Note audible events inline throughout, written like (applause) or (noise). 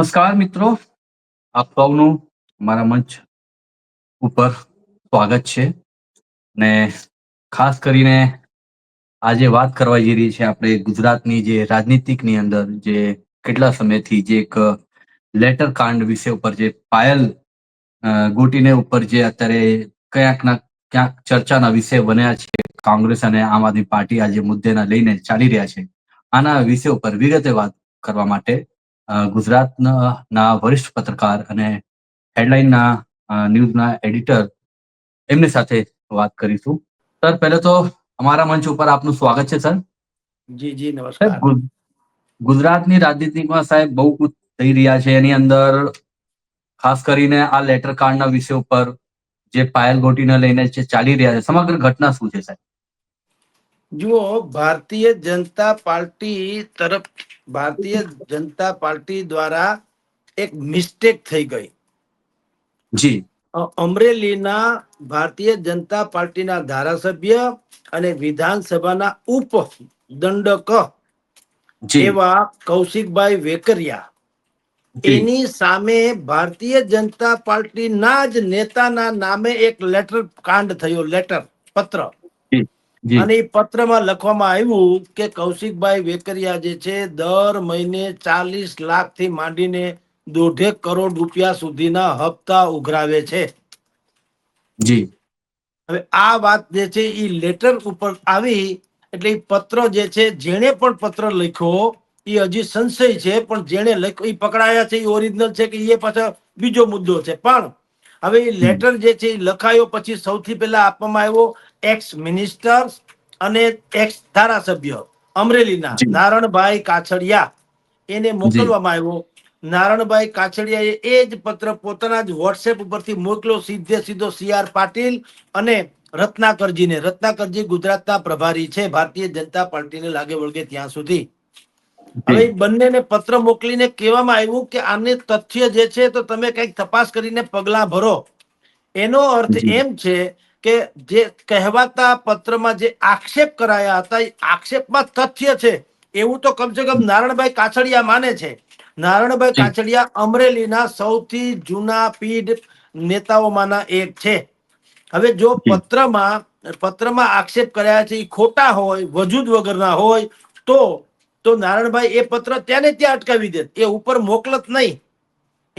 નમસ્કાર મિત્રો. આપ સૌનું મારા મંચ ઉપર સ્વાગત છે. ને ખાસ કરીને આજે વાત કરવા જઈ રહી છે આપણે ગુજરાતની જે રાજનીતિકની અંદર જે કેટલા સમયથી જે એક લેટર કાંડ વિશે ઉપર જે પાયલ ગોટીને ઉપર જે અત્યારે ક્યાંકના ક્યાંક ચર્ચાના વિષય બન્યા છે. કોંગ્રેસ અને આમ આદમી પાર્ટી આજે મુદ્દેના લઈને ચાલી રહ્યા છે. આના વિષય ઉપર વિગતે વાત કરવા માટે ગુજરાતના વરિષ્ઠ પત્રકાર અને હેડલાઇનના ન્યૂઝના એડિટર એમની સાથે વાત કરીશું. સર પહેલે તો અમારા મંચ ઉપર આપનું સ્વાગત છે સર. જી જી નમસ્કાર. ગુજરાતની રાજનીતિમાં સાહેબ બહુ કુછ થઈ રહ્યા છે. એની અંદર ખાસ કરીને આ લેટર કાર્ડના વિષય ઉપર જે પાયલ ગોટીને લઈને જે ચાલી રહ્યા છે સમગ્ર ઘટના શું છે સાહેબ? જુઓ ભારતીય જનતા પાર્ટી તરફ ભારતીય જનતા પાર્ટી દ્વારા એક મિસ્ટેક થઈ ગઈ. જી. અમરેલીના ભારતીય જનતા પાર્ટીના ધારાસભ્ય અને વિધાનસભાના ઉપ દંડક એવા કૌશિકભાઈ વેકરિયા. એની સામે ભારતીય જનતા પાર્ટીના જ નેતાના નામે એક લેટર કાંડ થયો લેટર પત્ર. અને એ પત્રમાં લખવામાં આવ્યું કે કૌશિકભાઈ વેકરિયા જે છે દર મહિને ચાલીસ લાખથી માંડીને દોઢેક કરોડ રૂપિયા સુધીના હપ્તા ઉઘરાવે છે. જી. હવે આ વાત જે છે એ લેટર ઉપર આવી એટલે પત્ર જે છે જેણે પણ પત્ર લખ્યો એ હજી સંશય છે પણ જેણે લખ્યો એ પકડાયા છે એ ઓરિજિનલ છે કે એ પાછળ બીજો મુદ્દો છે. પણ હવે એ લેટર જે છે એ લખાયો પછી સૌથી પહેલા આપવામાં આવ્યો એક્સ મિનિસ્ટર અને એક્સ ધારાસભ્ય અમરેલીના નારણભાઈ કાછડિયા. એને મોકલવામાં આવ્યો. નારણભાઈ કાછડિયાએ એ જ પત્ર પોતાના જ વોટ્સએપ ઉપરથી મોકલો સીધે સીધો સીઆર પાટીલ અને રત્નાકરજીને. રત્નાકરજી ગુજરાતના પ્રભારી છે. ભારતીય જનતા પાર્ટીને લાગે વળગે ત્યાં સુધી. હવે બંનેને પત્ર મોકલીને કહેવામાં આવ્યું કે આને તથ્ય જે છે તો તમે કંઈક તપાસ કરીને પગલા ભરો. એનો અર્થ એમ છે કે જે કહેવાતા પત્રમાં જે આક્ષેપ કરાયા હતા એ આક્ષેપમાં તથ્ય છે. એવું તો કમસે કમ નારણભાઈ કાછડિયા માને છે. નારણભાઈ કાછડિયા અમરેલીના સૌથી જૂના પીઢ નેતાઓમાંના એક છે. હવે જો પત્રમાં પત્રમાં આક્ષેપ કર્યા છે એ ખોટા હોય વજૂદ વગરના હોય તો તો નારણભાઈ એ પત્ર ત્યાં ને ત્યાં અટકાવી દે એ ઉપર મોકલત નહીં.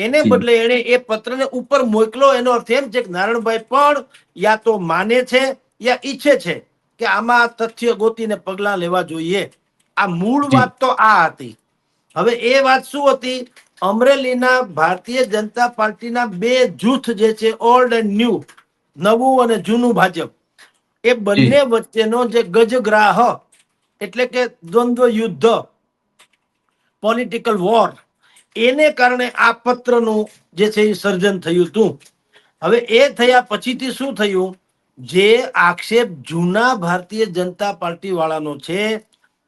એને બદલે એને એ પત્રને ઉપર મોકલો એનો અર્થ એમ છે કે નારણભાઈ પણ યા તો માને છે યા ઈચ્છે છે કે આમાં તથ્ય ગોતીને પગલા લેવા જોઈએ. આ મૂળ વાત તો આ હતી. હવે એ વાત શું હતી? અમરેલીના ભારતીય જનતા પાર્ટીના બે જૂથ જે છે ઓલ્ડ એન્ડ ન્યૂ નવું અને જૂનું ભાજપ એ બંને વચ્ચેનો જે ગજગ્રાહ એટલે કે દ્વંદ્વ યુદ્ધ પોલિટિકલ વોર એને કારણે આ પત્રનું જે છે એ સર્જન થયું હતું. હવે એ થયા પછીથી શું થયું? જે આક્ષેપ જૂના ભારતીય જનતા પાર્ટી વાળાનો છે,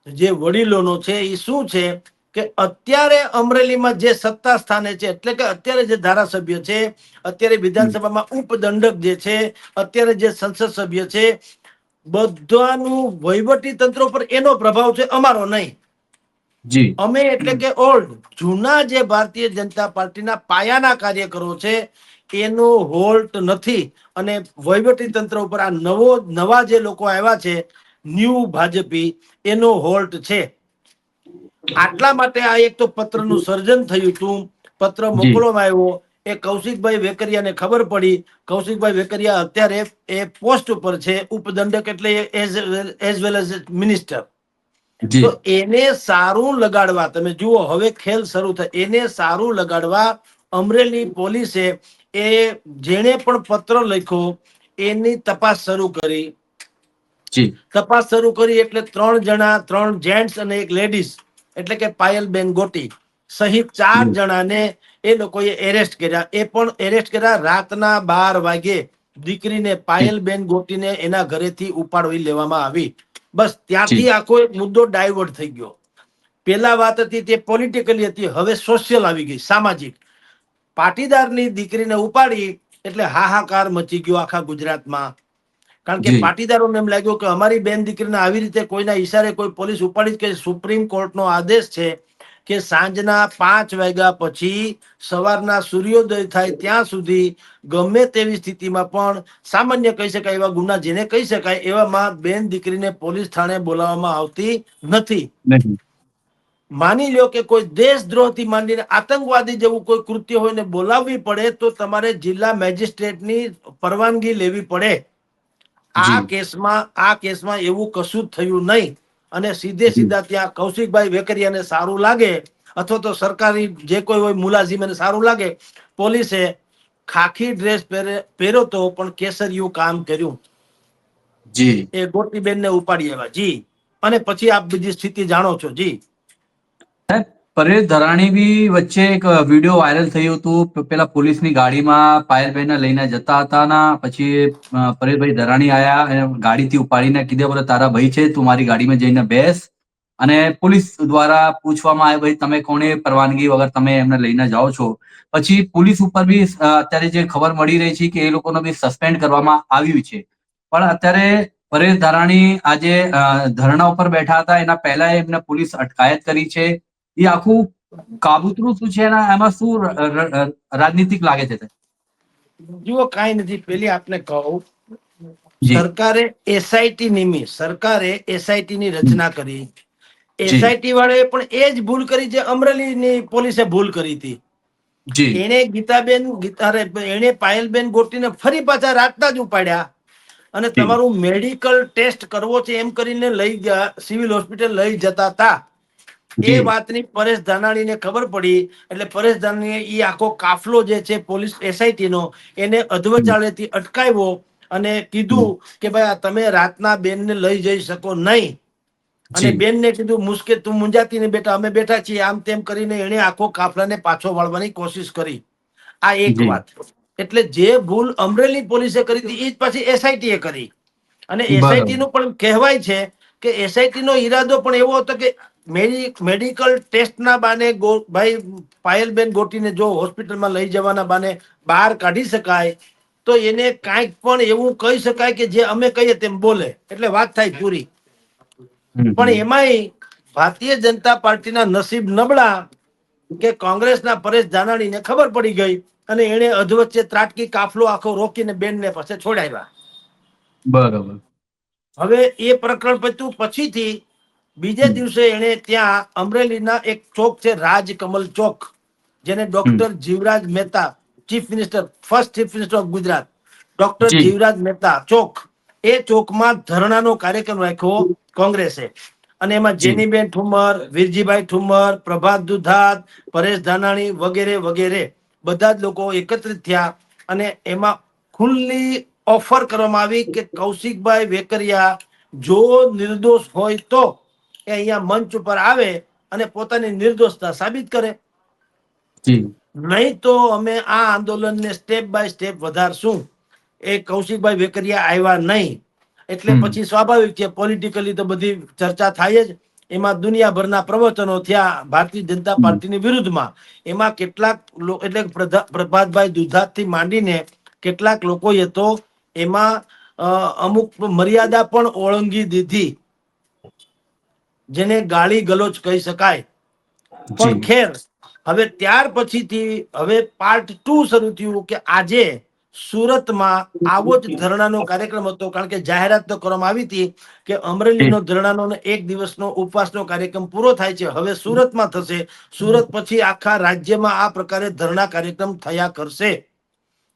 જે વડીલોનો છે, એ શું છે કે અત્યારે અમરેલીમાં જે સત્તા સ્થાને છે, એટલે કે અત્યારે જે ધારાસભ્ય છે, અત્યારે વિધાનસભામાં ઉપદંડક જે છે, અત્યારે જે સંસદ સભ્ય છે, બધાનું વહીવટી તંત્ર ઉપર એનો પ્રભાવ છે, અમારો નહીં. જી. અમે એટલે કે ઓલ્ડ જૂના જે ભારતીય જનતા પાર્ટીના પાયાના કાર્યકરો છે એનો હોલ્ટ નથી. અને વહીવટી તંત્ર ઉપર આ નવો નવા જે લોકો આવ્યા છે ન્યૂ ભાજપી એનો હોલ્ટ છે. આટલા માટે આ એક તો પત્રનું સર્જન થયું હતું. પત્ર મોકલવામાં આવ્યો. એ કૌશિકભાઈ વેકરિયાને ખબર પડી. કૌશિકભાઈ વેકરિયા અત્યારે એ પોસ્ટ ઉપર છે ઉપદંડક એટલે એઝ વેલ એઝ મિનિસ્ટર તો એને સારું લગાડવા તમે જુઓ હવે ખેલ શરૂ થાય એને સારું લગાડવા અમરેલી પોલીસે એ જેણે પણ પત્ર લખ્યો એની તપાસ શરૂ કરી. તપાસ શરૂ કરી એટલે ત્રણ જણા ત્રણ જેન્ટ્સ અને એક લેડીઝ એટલે કે પાયલબેન ગોટી સહિત ચાર. જણાને એ લોકોએ એરેસ્ટ કર્યા. એ પણ એરેસ્ટ કર્યા રાતના બાર વાગે દીકરીને પાયલબેન ગોટીને એના ઘરેથી ઉપાડવી લેવામાં આવી. બસ ત્યાંથી આખો એક મુદ્દો ડાયવર્ટ થઈ ગયો. પેલા વાત હતી તે પોલિટિકલી હતી હવે સોશિયલ આવી ગઈ સામાજિક. પાટીદારની દીકરીને ઉપાડી એટલે હાહાકાર મચી ગયો આખા ગુજરાતમાં. કારણ કે. પાટીદારોને એમ લાગ્યું કે અમારી બેન દીકરીને આવી રીતે કોઈના ઈશારે કોઈ પોલીસ ઉપાડી કે સુપ્રીમ કોર્ટનો આદેશ છે કે સાંજના પાંચ વાગ્યા પછી સવારના સૂર્યોદય થાય ત્યાં સુધી ગમે તેવી સ્થિતિમાં પણ સામાન્ય કહી શકાય એવા ગુના જેને કહી શકાય એવામાં બેન દીકરીને પોલીસ થાણે બોલાવવામાં આવતી નથી. માની લ્યો કે કોઈ દેશદ્રોહથી માંડીને આતંકવાદી જેવું કોઈ કૃત્ય હોય ને બોલાવવી પડે તો તમારે જિલ્લા મેજિસ્ટ્રેટની પરવાનગી લેવી પડે. આ કેસમાં આ કેસમાં એવું કશું થયું નહીં. અને સીધે સીધા ત્યાં કૌશિકભાઈ વેકરિયાને સારું લાગે અથવા તો સરકારી જે કોઈ હોય મુલાઝીમને સારું લાગે પોલીસે ખાખી ડ્રેસ પહેરે પહેર્યો તો પણ કેસરિયું કામ કર્યું. જી. એ ગોટીબેનને ઉપાડી આવ્યા. જી. અને પછી આપ બીજી સ્થિતિ જાણો છો. જી. પરેશ ધરાણી બી વચ્ચે એક વીડિયો વાયરલ થયું હતું. પેલા પોલીસની ગાડીમાં પાયલભાઈને લઈને જતા હતા ના. પછી પરેશભાઈ ધરાણી આયા ગાડીથી ઉપાડીને કીધે બોલે, તારા ભાઈ છે, તું મારી ગાડીમાં જઈને બેસ. અને પોલીસ દ્વારા પૂછવામાં આવે ભાઈ, તમે કોને પરવાનગી વગર તમે એમને લઈને જાઓ છો? પછી પોલીસ ઉપર બી અત્યારે જે ખબર મળી રહી છે કે એ લોકોને બી સસ્પેન્ડ કરવામાં આવ્યું છે. પણ અત્યારે પરેશ ધારાણી આજે ધરણા ઉપર બેઠા હતા. એના પહેલા એમને પોલીસ અટકાયત કરી છે. એ આખું કાબુતરું શું છે એના એમાં શું રાજનીતિક લાગે છે જુઓ કઈ નથી. પેલી આપને કહું. સરકારે એસઆઈટી નિમી સરકારે એસઆઈટી ની રચના કરી. એસઆઈટી વાળાએ પણ એ જ ભૂલ કરી જે અમરેલીની પોલીસે ભૂલ કરી હતી. એને ગીતાબેન ગીતારે એને પાયલબેન ગોટીને ફરી પાછા રાતના જ ઉપાડ્યા. અને તમારું મેડિકલ ટેસ્ટ કરવો છે એમ કરીને લઈ ગયા સિવિલ હોસ્પિટલ લઈ જતા હતા. એ વાતની પરેશ ધાનાણીને ખબર પડી એટલે પરેશ ધાનાણીએ એ આખો કાફલો જે છે પોલીસ એસઆઈટી નો એને અધવચાળેથી અટકાવ્યો અને કીધું કે ભાઈ તમે રાતના બેનને લઈ જઈ શકો નહીં. અને. બેનને કીધું મુશ્કેલ તું મુંજાતી ને બેટા અમે બેઠા છીએ આમ તેમ કરીને એને આખો કાફલાને પાછો વાળવાની કોશિશ કરી. આ એક વાત. એટલે જે ભૂલ અમરેલી પોલીસે કરી હતી એ જ પાછી એ કરી. અને. એસઆઈટી નું પણ કહેવાય છે કે એસઆઈટી નો ઈરાદો પણ એવો હતો કે મેડિકલ ટેસ્ટના બાને ભાઈ પાયલબેન ગોટીને જો હોસ્પિટલમાં લઈ જવાના બાને બહાર કાઢી શકાય તો એને કાંઈક પણ એવું કહી શકાય કે જે અમે કહીએ તેમ બોલે. એટલે વાત થાય પૂરી. પણ એમાંય ભારતીય જનતા પાર્ટીના નસીબ નબળા કે કોંગ્રેસના પરેશ ધાનાણીને ખબર પડી ગઈ અને એણે અધવચ્ચે ત્રાટકી કાફલો આખો રોકીને બેનને પાસે છોડાવ્યા. બરાબર. હવે એ પ્રકરણ પત્યું પછીથી બીજે દિવસે એણે ત્યાં અમરેલીના એક ચોક છે રાજકમલ ચોક જેને doctor Jivraj Mehta chief minister first chief minister of Gujarat doctor Jivraj Mehta ચોક એ ચોકમાં ધરણાનો કાર્યક્રમ રાખ્યો કોંગ્રેસે. અને એમાં જેનીબેન ઠુમર વીરજીભાઈ ઠુમર પ્રભાત દુધાત પરેશ ધાનાણી વગેરે વગેરે બધા જ લોકો એકત્રિત થયા અને એમાં ખુલ્લી ઓફર કરવામાં આવી કે કૌશિકભાઈ વેકરિયા જો નિર્દોષ હોય તો એ અહીંયા મંચ ઉપર આવે અને પોતાની નિર્દોષતા સાબિત કરે. નહીં તો અમે આ આંદોલનને સ્ટેપ બાય સ્ટેપ વધારશું. એ કૌશિકભાઈ વેકરિયા આવ્યા નહીં. એટલે પછી સ્વાભાવિક છે પોલિટિકલી તો બધી ચર્ચા થાય જ. એમાં દુનિયાભરના પ્રવચનો થયા ભારતીય જનતા. પાર્ટીની વિરુદ્ધમાં. એમાં કેટલાક એટલે પ્રભાતભાઈ દુધાતથી માંડીને કેટલાક લોકોએ તો એમાં અમુક મર્યાદા પણ ઓળંગી દીધી. જેને ગાળી ગલોચ કહી શકાય. પણ ખેર હવે ત્યાર પછીથી હવે પાર્ટ ટુ શરૂ થયું કે આજે સુરતમાં આવો જ ધરણાનો કાર્યક્રમ હતો. કારણ કે જાહેરાત તો કરવામાં આવી હતી કે અમરેલીનો ધરણાનો એક દિવસનો ઉપવાસનો કાર્યક્રમ પૂરો થાય છે. હવે સુરતમાં થશે. સુરત પછી આખા રાજ્યમાં આ પ્રકારે ધરણા કાર્યક્રમ થયા કરશે.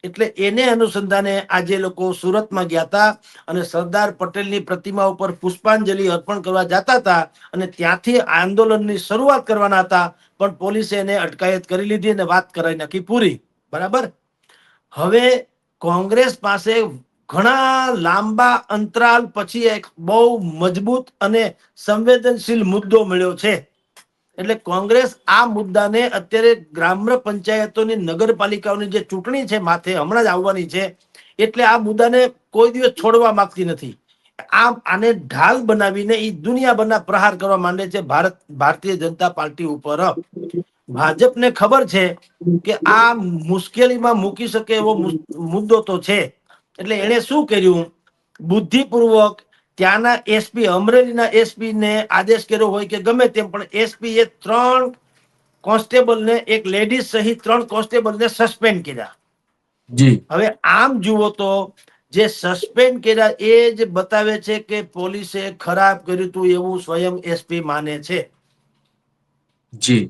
એટલે એને અનુસંધાને આજે લોકો સુરતમાં ગયા હતા અને સરદાર પટેલની પ્રતિમા ઉપર પુષ્પાંજલિ અર્પણ કરવા જતા હતા અને ત્યાંથી આંદોલનની શરૂઆત કરવાના હતા, પણ પોલીસે એને અટકાયત કરી લીધી અને વાત કરાઈ નાખી પૂરી. બરાબર? હવે કોંગ્રેસ પાસે ઘણા લાંબા અંતરાલ પછી એક બહુ મજબૂત અને સંવેદનશીલ મુદ્દો મળ્યો છે. એટલે કોંગ્રેસ આ મુદ્દાને અત્યારે ગ્રામ્ય પંચાયતોની નગરપાલિકાઓની જે ચૂંટણી છે માથે હમણાં જ આવવાની છે, એટલે આ મુદ્દાને કોઈ દિવસ છોડવા માંગતી નથી. આ આને ઢાલ બનાવીને એ દુનિયાભરના પ્રહાર કરવા માંડે છે ભારત, ભારતીય જનતા પાર્ટી ઉપર. ભાજપને ખબર છે કે આ મુશ્કેલીમાં મૂકી શકે એવો મુદ્દો તો છે. એટલે એણે શું કર્યું? બુદ્ધિપૂર્વક ત્યાંના એસપી અમરેલીના એસપી ને આદેશ કર્યો હોય કે ગમે તેમ પણ એસપી એ ત્રણ કોન્સ્ટેબલને એક લેડીઝ સહિત ત્રણ કોન્સ્ટેબલને સસ્પેન્ડ કર્યા. જી. હવે આમ જુઓ તો જે સસ્પેન્ડ કર્યા એ જ બતાવે છે કે પોલીસે ખરાબ કર્યું હતું એવું સ્વયં એસપી માને છે. જી.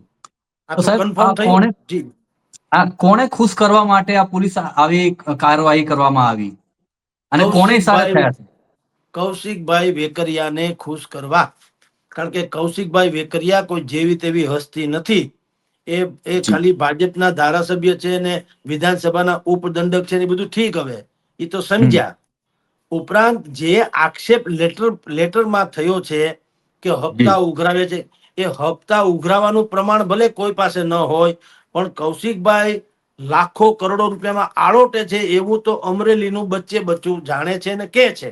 કોણે- કોણે ખુશ કરવા માટે આ પોલીસ આવી કાર્યવાહી કરવામાં આવી? અને કોને સારા થયા છે? કૌશિકભાઈ વેકરિયાને ખુશ કરવા. કારણ કે કૌશિકભાઈ વેકરિયા કોઈ જેવી તેવી હસ્તી નથી. એ એ ખાલી ભાજપના ધારાસભ્ય છે ને વિધાનસભાના ઉપદંડક છે ને એ બધું ઠીક હવે. એ તો સમજ્યા. ઉપરાંત જે આક્ષેપ લેટર લેટરમાં થયો છે કે હપ્તા ઉઘરાવે છે એ હપ્તા ઉઘરાવાનું પ્રમાણ ભલે કોઈ પાસે ન હોય પણ કૌશિકભાઈ લાખો કરોડો રૂપિયામાં આળોટે છે એવું તો અમરેલીનું બચ્ચે બચ્ચું જાણે છે ને કે છે.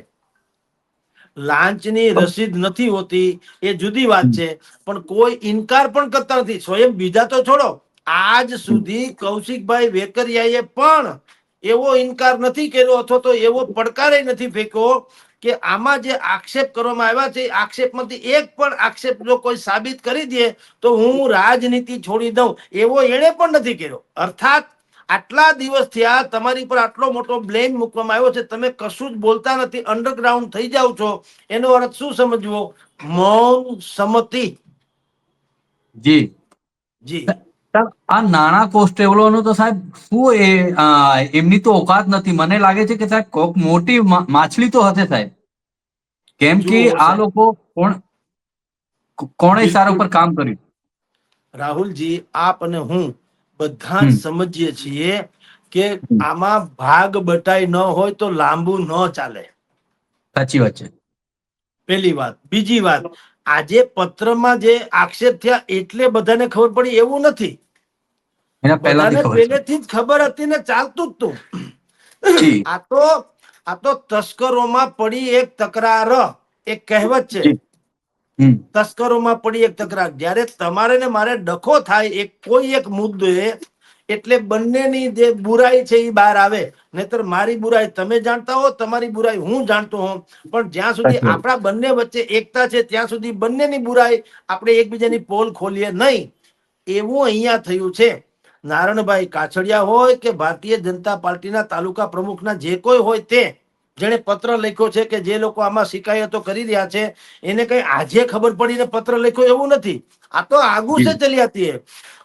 લાંચની રસીદ નથી હોતી એ જુદી વાત છે. પણ કોઈ ઇનકાર પણ કરતા નથી. સ્વયં બીજા તો છોડો. આજ સુધી કૌશિકભાઈ વેકરિયાએ પણ એવો ઇનકાર નથી કર્યો અથવા તો એવો પડકારે નથી ફેંક્યો કે આમાં જે આક્ષેપ કરવામાં આવ્યા છે આક્ષેપમાંથી એક પણ આક્ષેપ જો કોઈ સાબિત કરી દે તો હું રાજનીતિ છોડી દઉં. એવો એણે પણ નથી કર્યો. અર્થાત આટલા દિવસ થયા તમારી પર આટલો મોટો બ્લેમ મૂકવામાં આવ્યો છે તમે કશું જ બોલતા નથી અંડરગ્રાઉન્ડ થઈ જાવ છો. એનો અર્થ શું સમજવો? મૌન સંમતિ. જી. જી. આ નાણા કોન્સ્ટેબલોનું તો સાહેબ શું એ એમની તો ઓકાત નથી. મને લાગે છે કે સાહેબ કોક મોટી માછલી તો હશે સાહેબ. કેમ કે આ લોકો કોણ કોણે સારા ઉપર કામ કર્યું? રાહુલજી આપ અને હું બધા સમજીએ છીએ કે આમાં ભાગ બટાઈ ન હોય તો લાંબુ ન ચાલે. સાચી વાત છે. પેલી વાત. બીજી વાત. આજે પત્રમાં જે આક્ષેપ થયા એટલે બધાને ખબર પડી એવું નથી. પહેલાથી જ ખબર હતી ને ચાલતું જ તું. આ તો આ તો તસ્કરોમાં પડી એક તકરાર. એક કહેવત છે. તસ્કરોમાં પડી એક તકરાર. જ્યારે તમારે ને મારે ડખો થાય એક કોઈ એક મુદ્દે એટલે બંનેની જે બુરાઈ છે એ બહાર આવે. નહીતર મારી બુરાઈ તમે જાણતા હો તમારી બુરાઈ હું જાણતો હોઉં. પણ જ્યાં સુધી આપણા બંને વચ્ચે એકતા છે ત્યાં સુધી બંનેની બુરાઈ આપણે એકબીજાની પોલ ખોલીએ નહીં. એવું અહીંયા થયું છે. નારણભાઈ કાછડિયા હોય કે ભારતીય જનતા પાર્ટીના તાલુકા પ્રમુખના જે કોઈ હોય તે જેણે પત્ર લખ્યો છે કે જે લોકો આમાં શિકાયતો કરી રહ્યા છે એને કઈ આજે ખબર પડીને પત્ર લખ્યો એવું નથી. આ તો આગુ છે ચલી આતી હે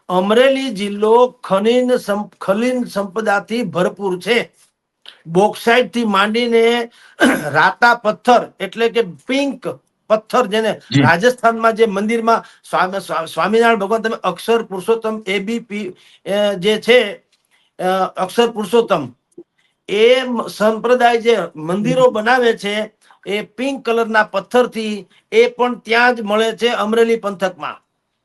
અમરેલી જિલ્લો ખનીન ખલીન સંપદાથી ભરપૂર છે. બોક્સાઇટથી માંડીને (clears throat) રાતા પથ્થર એટલે કે પિંક પથ્થર જેને રાજસ્થાનમાં જે મંદિરમાં સ્વામી સ્વામિનારાયણ ભગવાન તમે અક્ષર પુરુષોત્તમ એબીપી જે છે અક્ષર પુરુષોત્તમ એ સંપ્રદાય જે મંદિરો બનાવે છે એ પિંક કલરના પથ્થરથી એ પણ ત્યાં જ મળે છે અમરેલી પંથકમાં.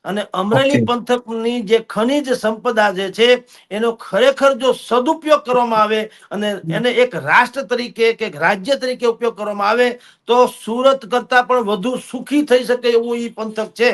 અને અમરેલી પંથકની જે ખનિજ સંપદા જે છે એનો ખરેખર જો સદુપયોગ કરવામાં આવે અને એને એક રાષ્ટ્ર તરીકે કે રાજ્ય તરીકે ઉપયોગ કરવામાં આવે તો સુરત કરતા પણ વધુ સુખી થઈ શકે એવું એ પંથક છે.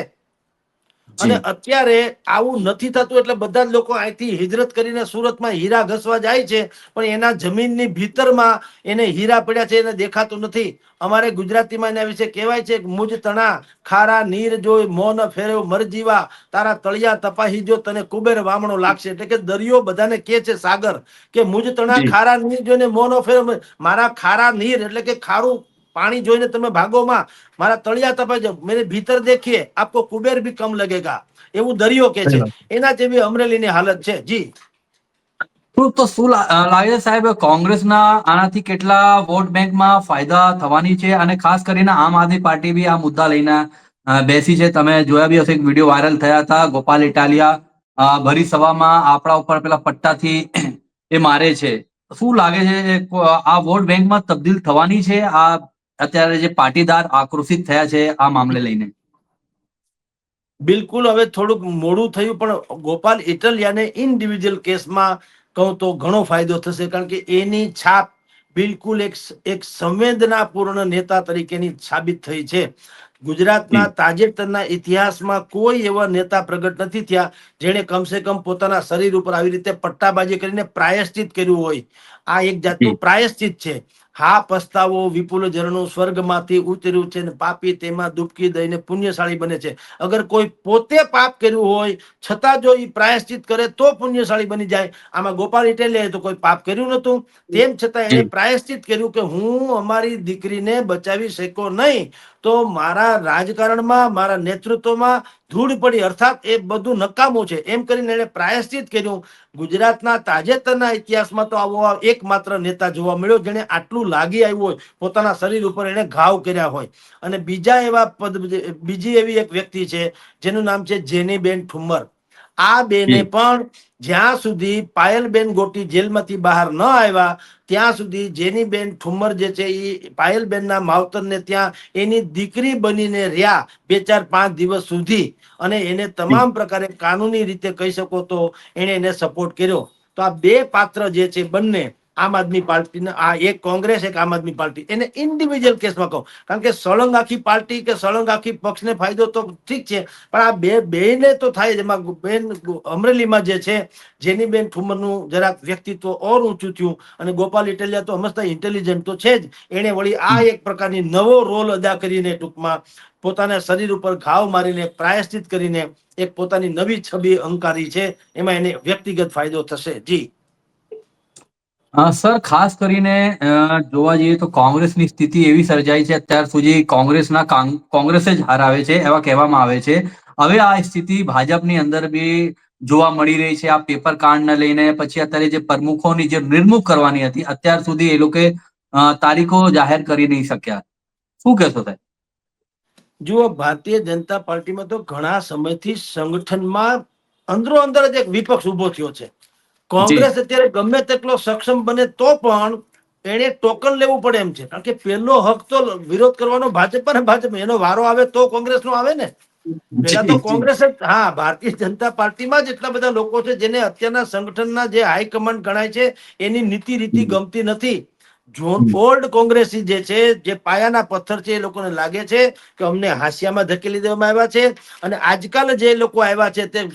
અને અત્યારે આવું નથી થતું એટલે બધા જ લોકો અહીંથી હિજરત કરીને સુરતમાં હીરા ઘસવા જાય છે પણ એના જમીનની ભીતરમાં એને હીરા પડ્યા છે એને દેખાતું નથી. અમારે ગુજરાતીમાં એના વિશે કહેવાય છે કે મુજ તણા ખારા નીર જોઈ મોન ફેરવ મરજીવા તારા તળિયા તપાહી જો તને કુબેર વામણો લાગશે. એટલે કે દરિયો બધાને કે છે સાગર કે મુજ તણા ખારા નીર જોઈને મોનો ફેરવ મારા ખારા નીર એટલે કે ખારું પાણી જોઈને તમે ભાગોમાં મારા તળિયા તપાજો મેરે ભીતર દેખીએ આપકો કુબેર ભી કમ લગેગા. એવું દરિયો કે છે. એના જેવી અમરેલીની હાલત છે. જી. તો શું લાગે સાહેબ કોંગ્રેસના આનાથી કેટલા વોટ બેંકમાં ફાયદા થવાની છે અને ખાસ કરીને આમ આદમી પાર્ટી બી આ મુદ્દા લઈને બેસી છે. તમે જોયા બી હશે એક વીડિયો વાયરલ થયા હતા. ગોપાલ ઇટાલિયા ભરી સભામાં આપણા ઉપર પેલા પટ્ટાથી એ મારે છે. શું લાગે છે આ વોટ બેંકમાં તબદીલ થવાની છે? આ અત્યારે જે પાટીદાર આક્રોશિત થયા છે આ મામલે લઈને. બિલકુલ હવે થોડુંક મોડું થયું પણ ગોપાલ ઇટલિયાને ઇન્ડિવિજ્યુઅલ કેસમાં કહું તો ઘણો ફાયદો થશે કારણ કે એની છાપ બિલકુલ એક એક સંવેદનાપૂર્ણ નેતા તરીકેની સાબિત થઈ છે. ગુજરાતના તાજેતરના ઇતિહાસમાં કોઈ એવા નેતા પ્રગટ નથી થયા જેણે કમસે કમ પોતાના શરીર ઉપર આવી રીતે પટ્ટાબાજી કરીને પ્રાયશ્ચિત કર્યું હોય. આ એક જાતનું પ્રાયશ્ચિત છે. હા પસ્તાવો વિપુલ ઝરણું સ્વર્ગમાંથી ઉતર્યું છે ને પાપી તેમાં ડૂબકી દઈને પુણ્યશાળી બને છે. અગર કોઈ પોતે પાપ કર્યું હોય છતાં જો એ પ્રાયશ્ચિત કરે તો પુણ્યશાળી બની જાય. આમાં ગોપાલ ઇટેલિયાએ તો કોઈ પાપ કર્યું નતું તેમ છતાં એને પ્રાયશ્ચિત કર્યું કે હું અમારી દીકરીને બચાવી શક્યો નહીં. તો મારા રાજકારણમાં મારા નેતૃત્વમાં ધૂળ પડી, અર્થાત એ બધું નકામું છે. એમ કરીને એણે પ્રાયશ્ચિત કર્યું. ગુજરાતના તાજેતરના ઇતિહાસમાં તો આવો એકમાત્ર નેતા જોવા મળ્યો જેને આટલું લાગી આવ્યું હોય, પોતાના શરીર ઉપર એને ઘાવ કર્યા હોય. અને બીજા એવા પદ, બીજી એવી એક વ્યક્તિ છે, જેનું નામ છે જેનીબેન ઠુમ્મર. આ બેને પણ જ્યાં સુધી પાયલબેન ગોટી જેલમાંથી બહાર ન આવ્યા ત્યાં સુધી જેની બેન ઠુમ્મર જે છે એ પાયલબેનના માવતરને ત્યાં એની દીકરી બનીને રહ્યા બે ચાર પાંચ દિવસ સુધી. અને એને તમામ પ્રકારે કાનૂની રીતે કહી શકો તો એણે એને સપોર્ટ કર્યો. તો આ બે પાત્ર જે છે બંને આમ આદમી પાર્ટીના આ એક કોંગ્રેસ, એક આમ આદમી પાર્ટી. એને ઇન્ડિવિજ્યુઅલ કેસમાં કહો. કારણ કે સળંગ આખી પાર્ટી કે સળંગ આખી પક્ષને ફાયદો તો ઠીક છે, પણ આ બે બેને તો થાય જ. એમાં બેન અમરેલીમાં જે છે, જેની બેન ઠુમરનું જરાક વ્યક્તિત્વ ઓર ઊંચું થયું અને ગોપાલ ઇટેલિયા તો હંમેશા ઇન્ટેલિજન્ટ તો છે જ. એને વળી આ એક પ્રકારની નવો રોલ અદા કરીને ટૂંકમાં પોતાના શરીર ઉપર ઘાવ મારીને પ્રાયશ્ચિત કરીને એક પોતાની નવી છબી અંકારી છે. એમાં એને વ્યક્તિગત ફાયદો થશે. જી. સર, ખાસ કરીને જોવા જઈએ તો કોંગ્રેસની સ્થિતિ એવી સર્જાઈ છે અત્યાર સુધી કોંગ્રેસના કોંગ્રેસ જ હાર આવે છે એવા કહેવામાં આવે છે. હવે આ સ્થિતિ ભાજપની અંદર બી જોવા મળી રહી છે. આ પેપર કાંડને લઈને પછી અત્યારે જે પ્રમુખોની જે નિર્મુખ કરવાની હતી, અત્યાર સુધી એ લોકો તારીખો જાહેર કરી નહીં શક્યા. શું કહેશો સાહેબ જુઓ, ભારતીય જનતા પાર્ટીમાં તો ઘણા સમયથી સંગઠનમાં અંદરો અંદર જ એક વિપક્ષ ઊભો થયો છે. કોંગ્રેસ અત્યારે ગમે તેટલો સક્ષમ બને તો પણ એને ટોકન લેવું પડે એમ છે. કારણ કે પહેલો હક તો વિરોધ કરવાનો ભાજપ અને ભાજપ. એનો વારો આવે તો કોંગ્રેસ નો આવે ને. પેલા તો કોંગ્રેસ જ હા ભારતીય જનતા પાર્ટીમાં જ એટલા બધા લોકો છે જેને અત્યારના સંગઠનના જે હાઈકમાન્ડ ગણાય છે એની નીતિ રીતિ ગમતી નથી. ઓલ્ડ કોંગ્રેસી જે છે, જે પાયાના પથ્થર છે એ લોકોને લાગે છે કે અમને હાંસિયામાં ધકેલી દેવામાં આવ્યા છે અને આજકાલ જે લોકો આવ્યા છે તે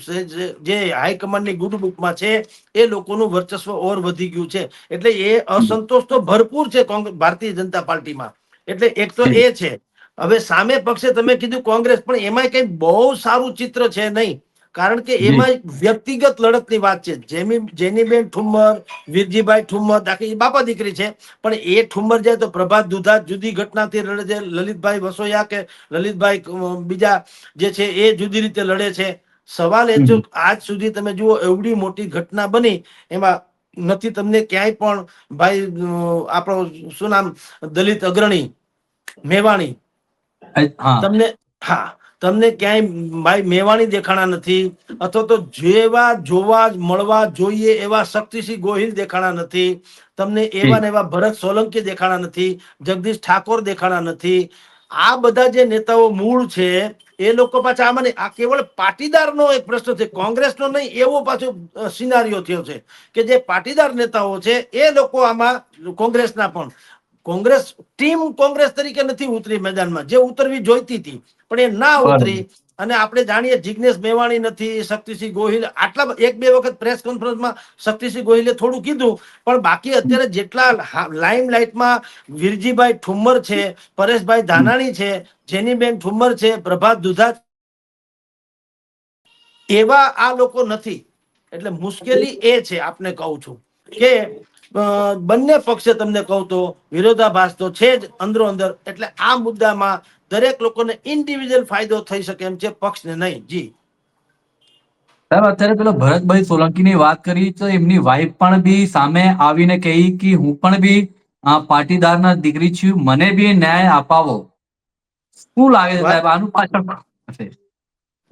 જે- હાઈકમાન્ડની ગુડ બુકમાં છે એ લોકોનું વર્ચસ્વ ઓર વધી ગયું છે. એટલે એ અસંતોષ તો ભરપૂર છે ભારતીય જનતા પાર્ટીમાં. એટલે એક તો એ છે. હવે સામે પક્ષે તમે કીધું કોંગ્રેસ, પણ એમાં કઈ બહુ સારું ચિત્ર છે નહીં. કારણ કે એમાં વ્યક્તિગત લડતની વાત છે. જેમી જેનીબેન ઠુમ્મર વીરજીભાઈ ઠુમ્મર દાખલ બાપા દીકરી છે. પણ એ ઠુમ્મર જાય તો પ્રભાત દુધા જુદી ઘટનાથી લડે છે. લલિતભાઈ વસોયા કે લલિતભાઈ બીજા જે છે એ જુદી રીતે લડે છે. સવાલ એ જો આજ સુધી તમે જુઓ એવડી મોટી ઘટના બની એમાં નથી તમને ક્યાંય પણ ભાઈ આપણો શું નામ દલિત અગ્રણી મેવાણી તમને હા. તમને ક્યાંય ભાઈ મેવાણી દેખાણા નથી અથવા તો જેવા જોવા મળવા જોઈએ એવા શક્તિસિંહ ગોહિલ દેખાણા નથી તમને એવા ને એવા ભરત સોલંકી દેખાણા નથી જગદીશ ઠાકોર દેખાણા નથી. આ બધા જે નેતાઓ મૂળ છે એ લોકો પાછા આમાં નહીં, આ કેવળ પાટીદારનો એક પ્રશ્ન છે કોંગ્રેસનો નહીં એવો પાછો સિનારીઓ થયો છે કે જે પાટીદાર નેતાઓ છે એ લોકો આમાં કોંગ્રેસના પણ. કોંગ્રેસ ટીમ કોંગ્રેસ તરીકે નથી ઉતરી મેદાનમાં જે ઉતરવી જોઈતી હતી. પણ એ ના ઉતરી. અને આપણે જાણીએ જિગ્નેશ મેવાણી નથી શક્તિસિંહ ગોહિલ આટલા એક બે વખત પ્રેસ કોન્ફરન્સમાં શક્તિસિંહ ગોહિલે થોડું કીધું પણ બાકી અત્યારે જેટલા લાઈમ લાઇટમાં વીરજીભાઈ ઠુમ્મર છે પરેશભાઈ ધાનાણી છે જેનીબેન ઠુમ્મર છે પ્રભાત દુધા એવા આ લોકો નથી. એટલે મુશ્કેલી એ છે આપને કહું છું કે બંને પક્ષે તમને કહું તો વિરોધાભાસ તો છે જ અંદરો અંદર. એટલે આ મુદ્દામાં દરેક લોકોને ઇન્ડિવિજ્યુઅલ ફાયદો થઈ શકે એમ છે પક્ષને નહીં. જી. સાહેબ અત્યારે પેલો ભરતભાઈ સોલંકીની વાત કરી તો એમની વાઈફ પણ બી સામે આવીને કહી કે હું પણ બી પાટીદારના દીકરી છું મને બી ન્યાય અપાવો. શું લાગે સાહેબ આનું પાછળ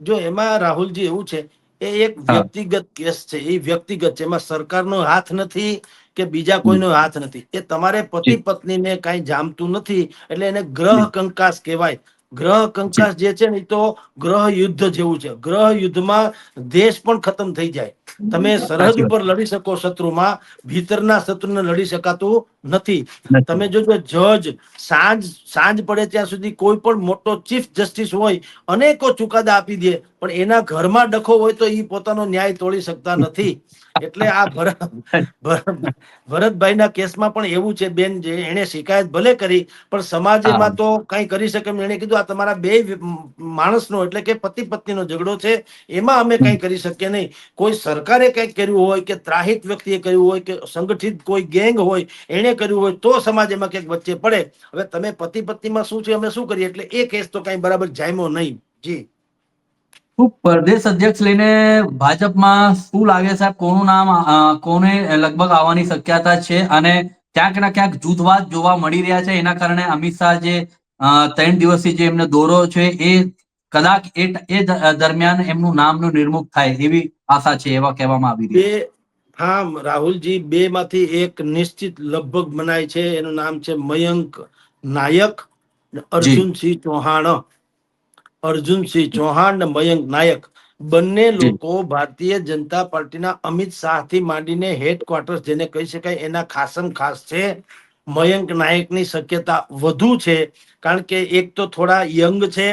જો એમાં રાહુલજી એવું છે એ એક વ્યક્તિગત કેસ છે એ વ્યક્તિગત છે એમાં સરકારનો હાથ નથી કે બીજા કોઈનો હાથ નથી. એ તમારે પતિ પત્ની પત્નીને કાંઈ જામતું નથી એટલે એને ગ્રહ કંકાસ કહેવાય. ગ્રહ કંકાસ જે. છે ને એ તો ગ્રહ યુદ્ધ જેવું છે. ગ્રહ યુદ્ધમાં દેશ પણ ખતમ થઈ જાય. તમે સરહદ ઉપર લડી શકો શત્રુમાં ભીતરના શત્રુને લડી શકાતું નથી. તમે જોજો જજ સાંજ સાંજ પડે ત્યાં સુધી કોઈ પણ મોટો ચીફ જસ્ટિસ હોય અનેકો ચુકાદા આપી દે પણ એના ઘરમાં ડખો હોય તો એ પોતાનો ન્યાય તોડી શકતા નથી. એટલે આ ભરત ભરત- ભરતભાઈના કેસમાં પણ એવું છે બેન જે એને શિકાયત ભલે કરી પણ સમાજ હા. તો કઈ કરી શકે એને કીધું આ તમારા બે માણસનો એટલે કે પતિ પત્નીનો ઝઘડો છે, એમાં અમે કઈ કરી શકીએ નહીં. કોઈ સરકારે કંઈક કર્યું હોય કે ત્રાહિત વ્યક્તિએ કર્યું હોય કે સંગઠિત કોઈ ગેંગ હોય એને કર્યું હોય તો સમાજ એમાં કંઈક વચ્ચે પડે. હવે તમે પતિ પત્નીમાં શું છે, અમે શું કરીએ? એટલે એ કેસ તો કઈ બરાબર જામ્યો નહીં. જી. શું પ્રદેશ અધ્યક્ષ લઈને ભાજપમાં શું લાગે સાહેબ? કોનું નામ કોને લગભગ આવવાની શક્યતા છે? અને ક્યાંક ના ક્યાંક જૂથવાદ જોવા મળી રહ્યા છે. એના કારણે અમિત શાહ જે ત્રણ દિવસથી જે એમને દોરો છે એ કદાચ એ એ દરમિયાન એમનું નામનું નિર્મુખ થાય એવી આશા છે એવા કહેવામાં આવી રહી હા રાહુલજી બે માંથી એક નિશ્ચિત લગભગ મનાય છે. એનું નામ છે મયંક નાયક અર્જુનસિંહ ચૌહાણ. અર્જુનસિંહ ચૌહાણ ને મયંક નાયક. બંને લોકો ભારતીય જનતા પાર્ટીના અમિત શાહથી માંડીને હેડક્વાર્ટર જેને કહી શકાય એના ખાસમ ખાસ છે. મયંક નાયકની શક્યતા વધુ છે, કારણ કે એક તો થોડા યંગ છે,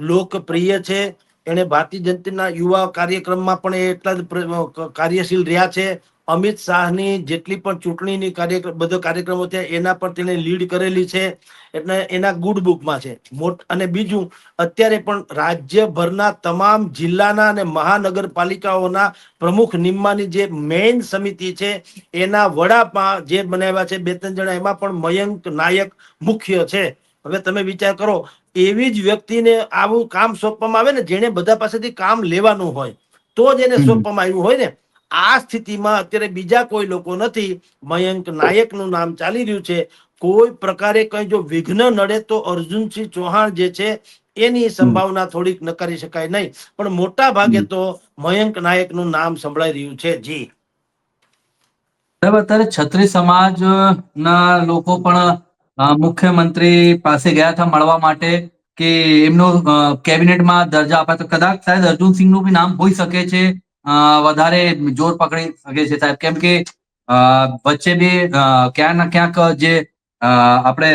લોકપ્રિય છે એને ભારતીય જનતાના યુવા કાર્યક્રમમાં પણ એટલા જ કાર્યશીલ રહ્યા છે અમિત શાહની જેટલી પણ ચૂંટણીની કાર્ય બધો કાર્યક્રમો થયા એના પર તેણે લીડ કરેલી છે એટલે એના ગુડ બુકમાં છે. મોટ અને બીજું અત્યારે પણ રાજ્યભરના તમામ જિલ્લાના અને મહાનગરપાલિકાઓના પ્રમુખ નિમ્માની જે મેઇન સમિતિ છે એના વડામાં જે બનાવ્યા છે બે ત્રણ જણા એમાં પણ મયંક નાયક મુખ્ય છે. હવે તમે વિચાર કરો એવી જ વ્યક્તિને આવું કામ સોંપવામાં આવે ને જેને બધા પાસેથી કામ લેવાનું હોય તો જ એને સોંપવામાં આવ્યું હોય ને. આ સ્થિતિમાં અત્યારે બીજા કોઈ લોકો નથી. મયંક નાયકનું નામ ચાલી રહ્યું છે. કોઈ પ્રકારે કઈ જો વિઘ્ન નડે તો અર્જુનસિંહ ચૌહાણ જે છે એની સંભાવના થોડીક નકારી શકાય નહીં. પણ મોટા ભાગે તો મયંક નાયકનું નામ સંભળાઈ રહ્યું છે. જી. સાહેબ અત્યારે છત્રી સમાજ ના લોકો પણ મુખ્યમંત્રી પાસે ગયા હતા મળવા માટે કે એમનો કેબિનેટમાં દરજા આપે તો કદાચ સાહેબ અર્જુનસિંહનું બી નામ હોઈ શકે છે. વધારે જોર પકડી શકે છે સાહેબ. કેમ કે વચ્ચે બી ક્યાંક ના ક્યાંક જે આપણે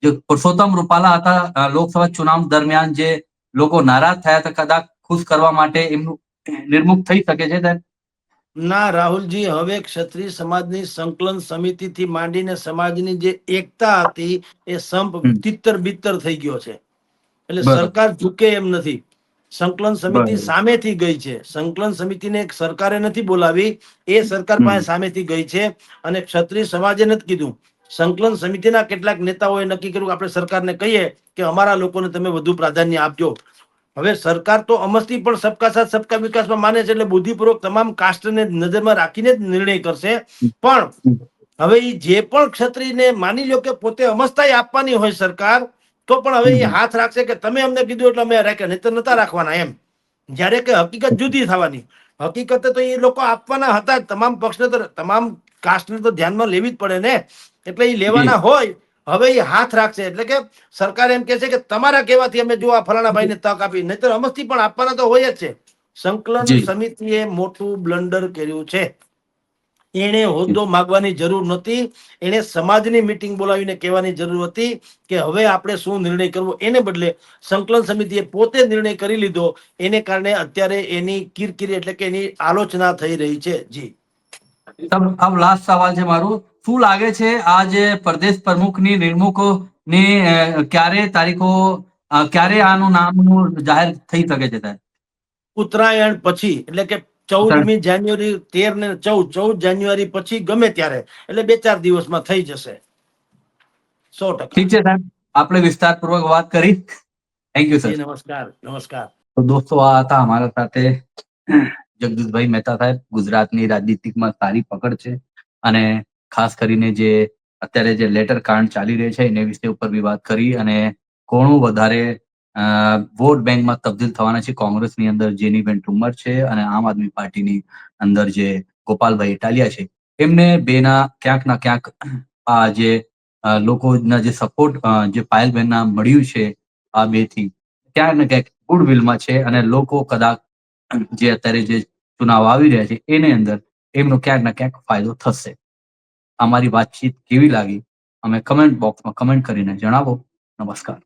જે પુરુષોત્તમ રૂપાલા હતા લોકસભા ચુનાવ દરમિયાન જે લોકો નારાજ થયા હતા કદાચ ખુશ કરવા માટે એમનું નિર્મુખ થઈ શકે છે સાહેબ? ના રાહુલજી હવે ક્ષત્રિય સમાજની સંકલન સમિતિ થી માંડીને સમાજની જે એકતા હતી એ સંપ. તિત્તર બિત્તર થઈ ગયો છે. એટલે સરકાર ઝૂકે એમ નથી. સંકલન સમિતિ સામેથી ગઈ છે. સંકલન સમિતિને સરકારે નથી બોલાવી. એ સરકાર પાસે સામેથી ગઈ છે અને ક્ષત્રિય સમાજે નથી કીધું. સંકલન સમિતિના કેટલાક નેતાઓએ નક્કી કર્યું આપણે સરકારને કહીએ કે અમારા લોકોને તમે વધુ પ્રાધાન્ય આપજો. હવે સરકાર તો અમસ્તી પણ સબકા સાથ સબકા વિકાસમાં માને છે એટલે બુદ્ધિપૂર્વક તમામ કાસ્ટને નજરમાં રાખીને જ નિર્ણય કરશે. પણ હવે ઈ જે પણ ક્ષત્રિયને માની લો કે પોતે અમસ્તાઈ આપવાની હોય સરકાર તો પણ હવે એ હાથ રાખશે કે તમે અમને કીધું એટલે અમે રાખ્યા નહીં તો નતા રાખવાના એમ. જ્યારે કે હકીકત જુદી થવાની. હકીકતે તો એ લોકો આપવાના હતા તમામ પક્ષને તો તમામ કાસ્ટને તો ધ્યાનમાં લેવી જ પડે ને. એટલે એ લેવાના હોય હવે એ હાથ રાખશે. એટલે કે સરકાર એમ કે છે કે તમારા કહેવાથી અમે જો આ ફલાણા ભાઈને તક આપી નહીતર અમસ્તી પણ આપવાના તો હોય જ છે. સંકલન સમિતિએ મોટું બ્લન્ડર કર્યું છે. એને હોદ્દો માગવાની જરૂર નથી એને સમાજની મિટિંગ બોલાવીને કહેવાની જરૂર હતી કે હવે આપણે શું નિર્ણય કરવો? એને બદલે સંકલન સમિતિએ પોતે નિર્ણય કરી લીધો. એને કારણે અત્યારે એની કિરકિરી એટલે કે એની આલોચના થઈ રહી છે. જી. લાસ્ટ સવાલ છે મારું. શું લાગે છે આ જે પ્રદેશ પ્રમુખની નિર્મુખની ક્યારે તારીખો ક્યારે આનું નામનું જાહેર થઈ શકે છે ઉત્તરાયણ પછી એટલે કે ચૌદમી જાન્યુઆરી તેર ને ચૌદ ચૌદ જાન્યુઆરી પછી ગમે ત્યારે એટલે બે ચાર દિવસમાં થઈ જશે. સો ટકા. ઠીક છે સાહેબ આપણે વિસ્તારપૂર્વક વાત કરી. થેન્ક યુ સર નમસ્કાર નમસ્કાર. તો દોસ્તો આ હતા અમારા સાથે જગદીશભાઈ મહેતા સાહેબ ગુજરાતની રાજનીતિકમાં સારી પકડ છે અને ખાસ કરીને જે અત્યારે જે લેટર કાંડ ચાલી રહ્યો છે એને વિશે ઉપર બી વાત કરી અને કોણું વધારે વોટ બેંકમાં તબદીલ થવાના છે. કોંગ્રેસની અંદર જેનીબેન ઠુમ્મર છે અને આમ આદમી પાર્ટીની અંદર જે ગોપાલભાઈ ઇટાલિયા છે, એમને બેના ક્યાંક ના ક્યાંક આ જે લોકોના જે સપોર્ટ જે પાયલબેનના મળ્યું છે આ બેથી ક્યાંક ને ક્યાંક ગુડવિલમાં છે અને લોકો કદાચ જે અત્યારે જે ચુનાવ આવી રહ્યા છે એની અંદર એમનો ક્યાંક ને ક્યાંક ફાયદો થશે. અમારી વાતચીત કેવી લાગી? અમે કમેન્ટ બોક્સમાં કમેન્ટ કરીને જણાવો. નમસ્કાર.